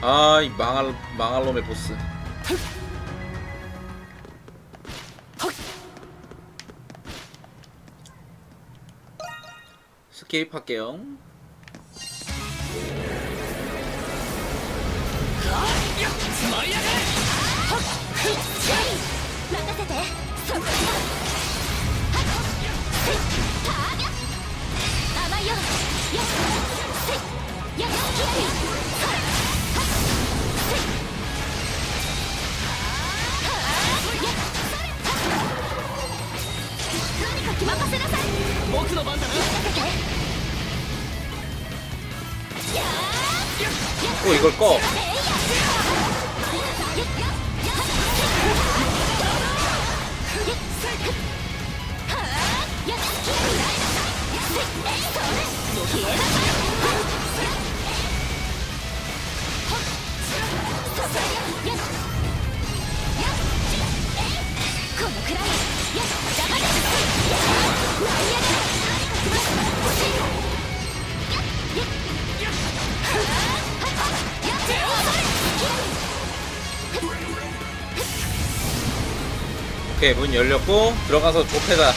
아 이 망할 망할 놈의 보스. 스케이프 할게요. 任せてそこよ甘いよよよよ何か任せなさい僕の番だな任せてや 또 이걸 꺼. 오케이 문 열렸고 들어가서 좁혀다.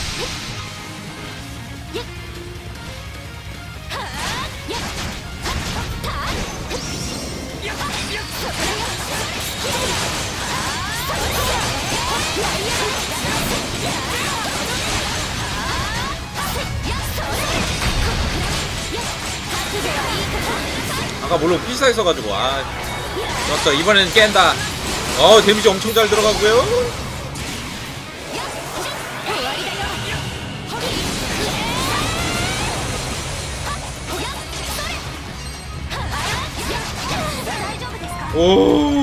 필사 있어가지고 아 좋았어 이번에는 깬다. 어 데미지 엄청 잘 들어가고요. 오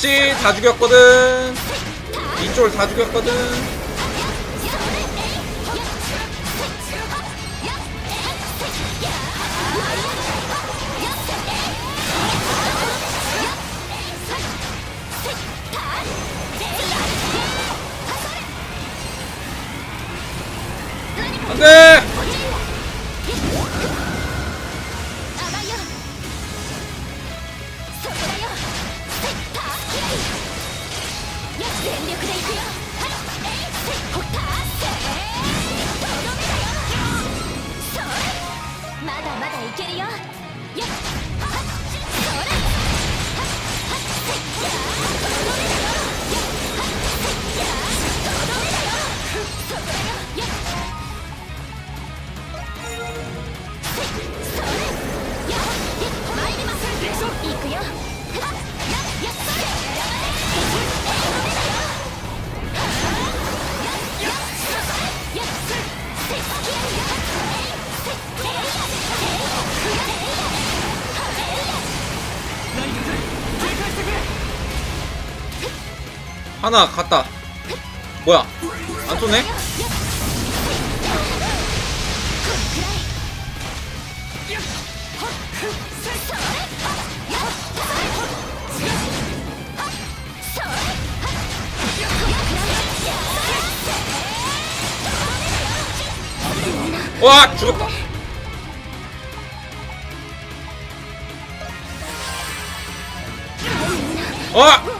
못했지 다 죽였거든. 이쪽을 다 죽였거든. 안돼. 하나 갔다. 뭐야? 안 쏘네? 와 죽었다. 와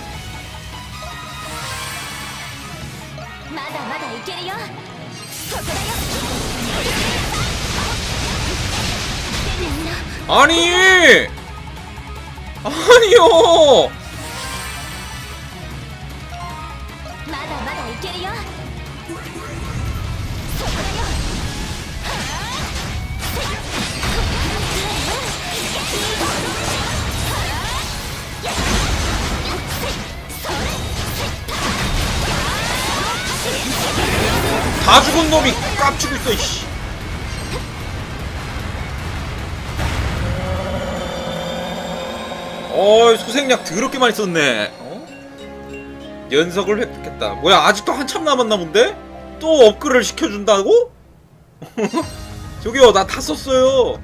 まだまだいけるよ。こだよ。兄よ？ 다 죽은 놈이 깝치고 있어 이씨 어이 소생약 더럽게 많이 썼네 어? 연석을 획득했다 뭐야 아직도 한참 남았나 본데? 또 업그레이드 시켜준다고? 저기요 나 다 썼어요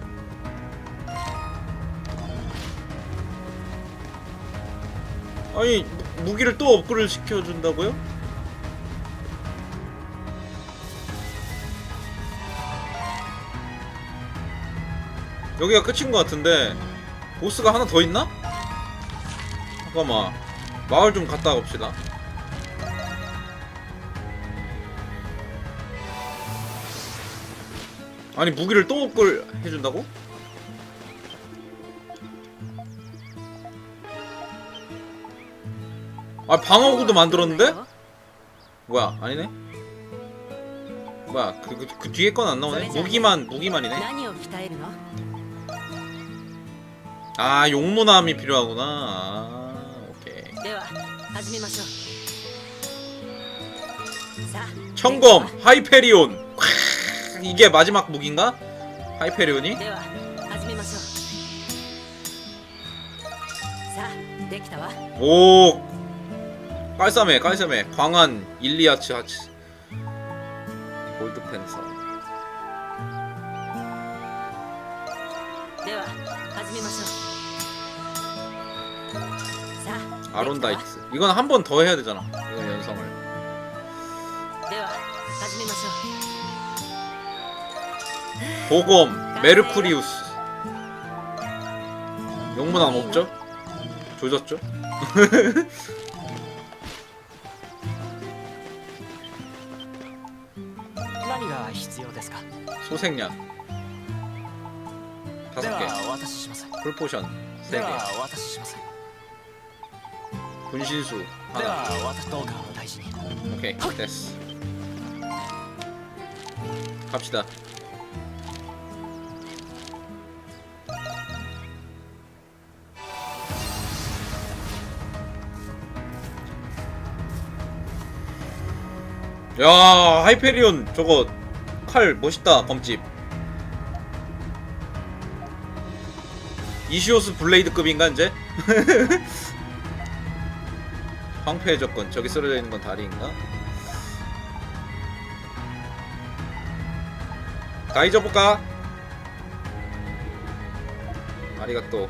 아니 무- 무기를 또 업그레이드 시켜준다고요? 여기가 끝인 것 같은데 보스가 하나 더 있나? 잠깐만 마을 좀 갔다 갑시다 아니 무기를 또 업글 해준다고? 아 방어구도 만들었는데? 뭐야 아니네? 뭐야 그, 그, 그 뒤에 건 안 나오네? 무기만 무기만이네? 아 용모나함이 필요하구나. 아, 오케이. 청검 하이페리온. 이게 마지막 무기인가? 하이페리온이? 오 깔쌈해 깔쌈해. 광안 일리아츠 하츠. 골드 펜서. 아론다이츠 이건 한 번 더 해야 되잖아 이건 연성을 では始めましょう 보검 메르쿠리우스 용문함 없죠? 조졌죠? 何が必要ですか 소생약 で 5개 はお渡しします 풀포션 で 3개 はお渡しします 분신수. 오케이 됐어. 갑시다. 야 하이페리온 저거 칼 멋있다 검집. 이시오스 블레이드급인가 이제? 황폐의 조건 저기 쓰러져 있는 건 다리인가? 다 잊어볼까? 아리가 또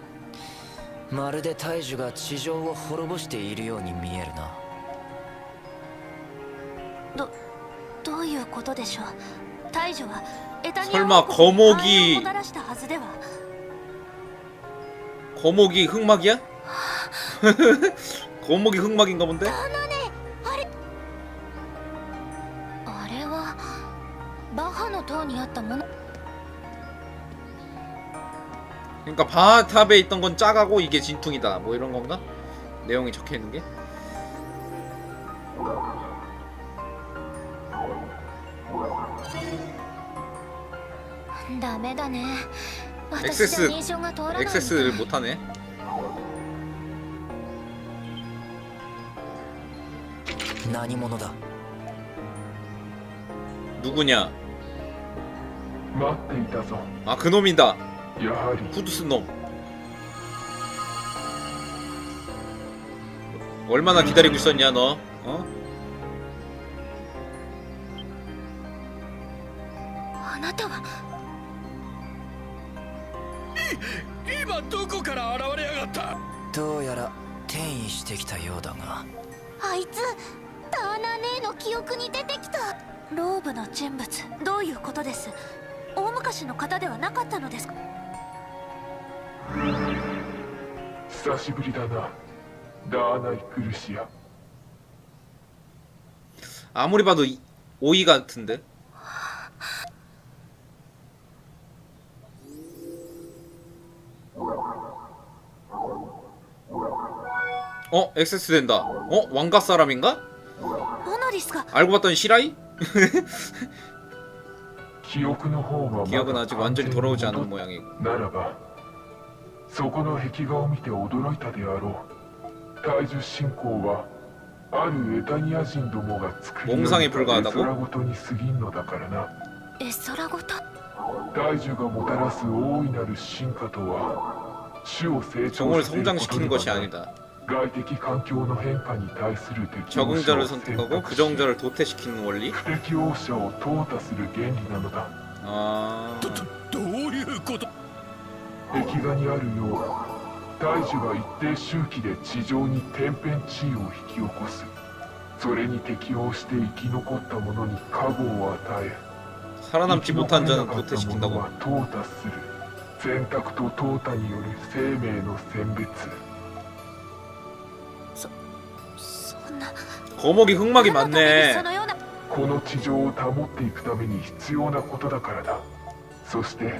まるで大樹が地上を滅ぼしているように見えるなどどういうことでしょう大樹はエタニア 설마 王国に 거목이 繁栄をもたらしたはずでは 거목이 흑막이야? 거목이 흑막인가 본데? 그러니까 바하탑에 있던 건 짜가고 이게 진퉁이다 뭐 이런 건가? 내용이 적혀 있는 게? 엑세스 액세스를 못 하네. 나니모노다. 누구냐? 뭐? 아 그놈이다. やはり푸드스놈 얼마나 기다리고 있었냐 너 어? あなたは？今どこから現れやがった？どうやら転移してきたようだが。あいつターナ姉の記憶に出てきた。ローブの人物。どういうことです？大昔の方ではなかったのですか？久しぶりだなダーナイ・クルシア 아무리 봐도 이- 오이 같은데. 어? 액세스 된다. 어? 왕가 사람인가? オノリスが 알고 봤더니 시라이? 記憶の方はまだ 기억은 아직 완전히 돌아오지 않은 모양이고. ならば そこの壁画を見て驚いたであろう。大樹信仰はあるエタニア人どもが作り上げたごとに過ぎんのだからな。ごと？大樹がもたらす大いなる進化とはを成長ることは外的環境の変化に対する適応者を選択し不適応者を淘汰する原理なのだ。あ壁画にあるよう。大樹は一定周期で地上に天変地異を引き起こす。それに適応して生き残った者に加護を与えする。選択と淘汰による生命の選別。そそんな。많네この地上を保っていくために必要なことだからだ。そして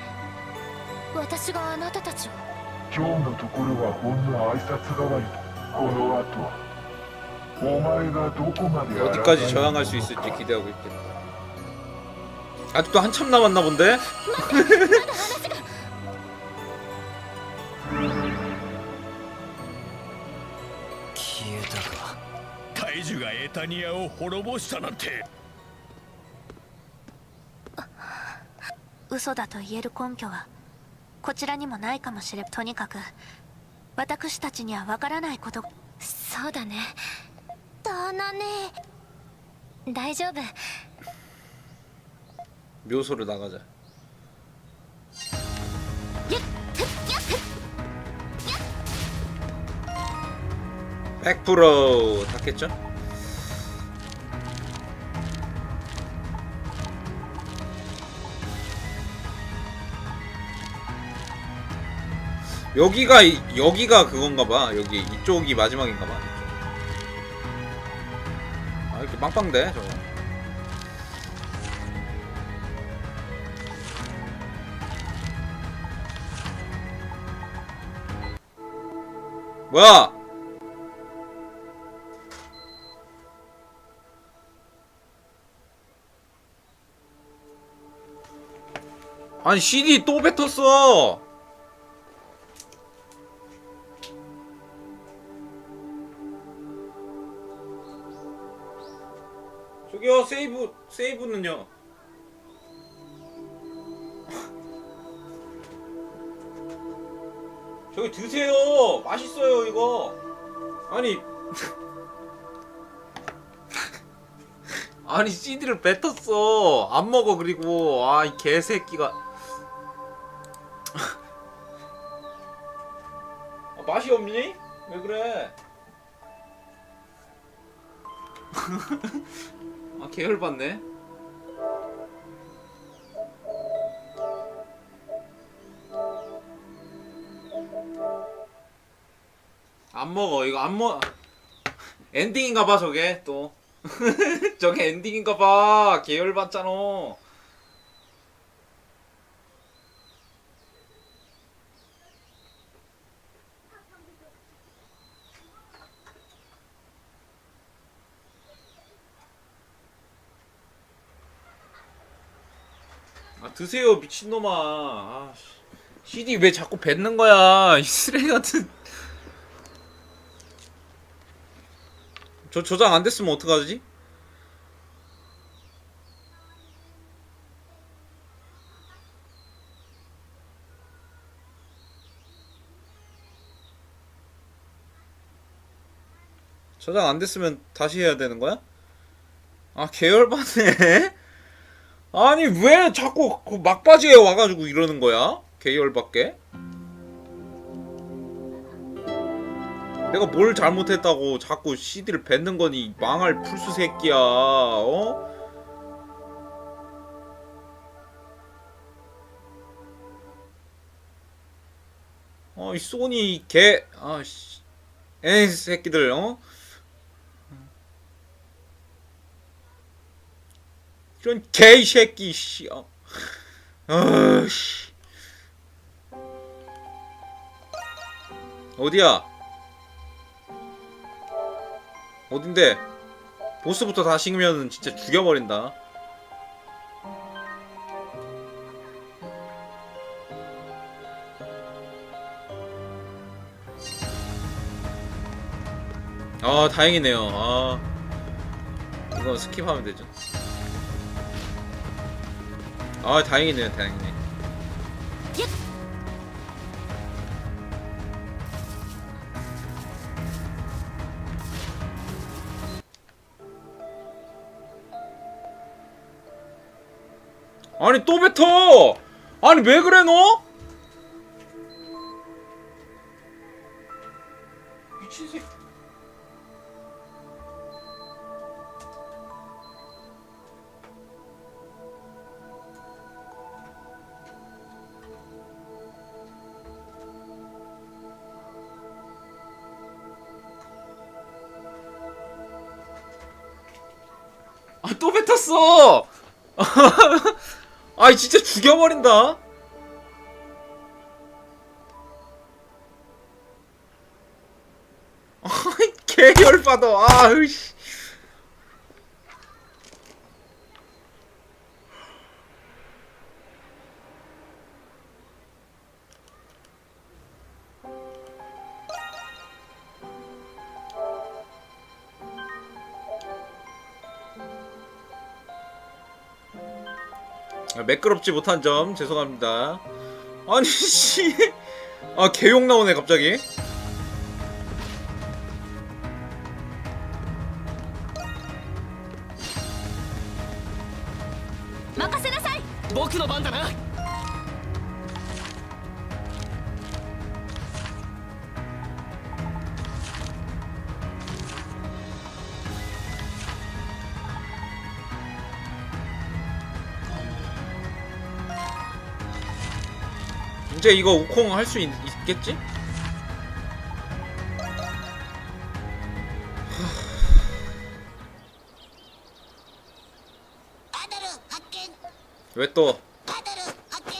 私があなたたちを今日のところはほんの挨拶代わりこの後お前がどこまで 어디까지 저항할 수 있을지 기대하고 있겠다. 아직도 한참 남았나 본데? 消えたか大樹がエタニアを滅ぼしたなんて嘘だと言える根拠は こちらにもないかもしれとにかく私たちにはわからないことそうだねだなね大丈夫 묘소를 나가자. 100% 닿겠죠? 여기가 이- 여기가 그건가봐. 여기 이쪽이 마지막인가봐. 이쪽. 아 이렇게 빵빵대 저거. 뭐야? 아니 CD 또 뱉었어. 세이브 세이브는요. 저기 드세요. 맛있어요 이거. 아니 아니 CD를 뱉었어. 안 먹어 그리고 아 이 개새끼가. 아, 맛이 없니? 왜 그래? 아 계열받네. 안 먹어 이거 안 먹. 엔딩인가봐 저게 또. 저게 엔딩인가봐 계열받잖아. 아 드세요 미친놈아 아, 씨. CD 왜 자꾸 뱉는 거야 이 쓰레기 같은 저 저장 안 됐으면 어떡하지? 저장 안 됐으면 다시 해야 되는 거야? 아 계열받네 아니 왜 자꾸 그 막바지에 와가지고 이러는 거야? 계열받게? 내가 뭘 잘못했다고 자꾸 CD를 뱉는 거니 망할 풀수 새끼야 어? 어이 소니 개 아씨 에 새끼들 어? 이런 개이 새끼 씨. 어. 아씨. 어디야? 어딘데? 보스부터 다 식으면 진짜 죽여버린다. 아 다행이네요. 아 이거 스킵하면 되죠. 아 다행이네요 다행이네. 아니 또 뱉어! 아니 왜 그래 너? 미친 새끼 또 뱉었어! 아이 진짜 죽여버린다. 아이 개열받아. 아으씨 매끄럽지 못한 점 죄송합니다. 아니 씨, 아 개욕 나오네 갑자기. 任せなさい僕の番だな 이제 이거 우콩 할 수 있겠지? 아다ル 発見 왜 또? アダル発見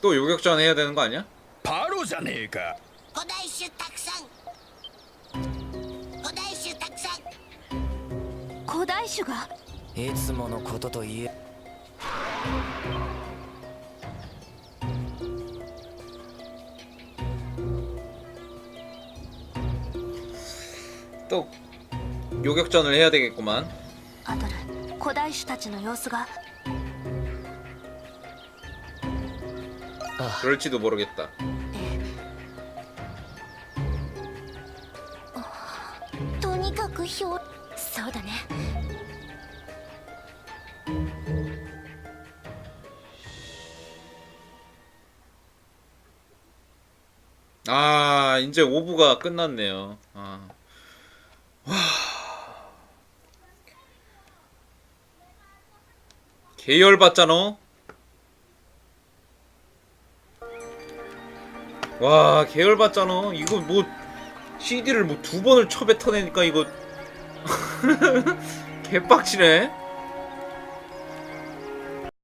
또 요격전 해야 되는 거 아니야? パロじゃねえか古代種たくさん古代種たくさん古代種がいつものことといえ 또 요격전을 해야 되겠구만. アドル古代種たちの様子が 그럴지도 모르겠다. とにかくひょそうだね 아 이제 5부가 끝났네요. 아. 와. 계열 받잖아. 와 계열 받잖아. 이거 뭐 CD를 뭐 두 번을 쳐뱉어내니까 이거 개빡치네.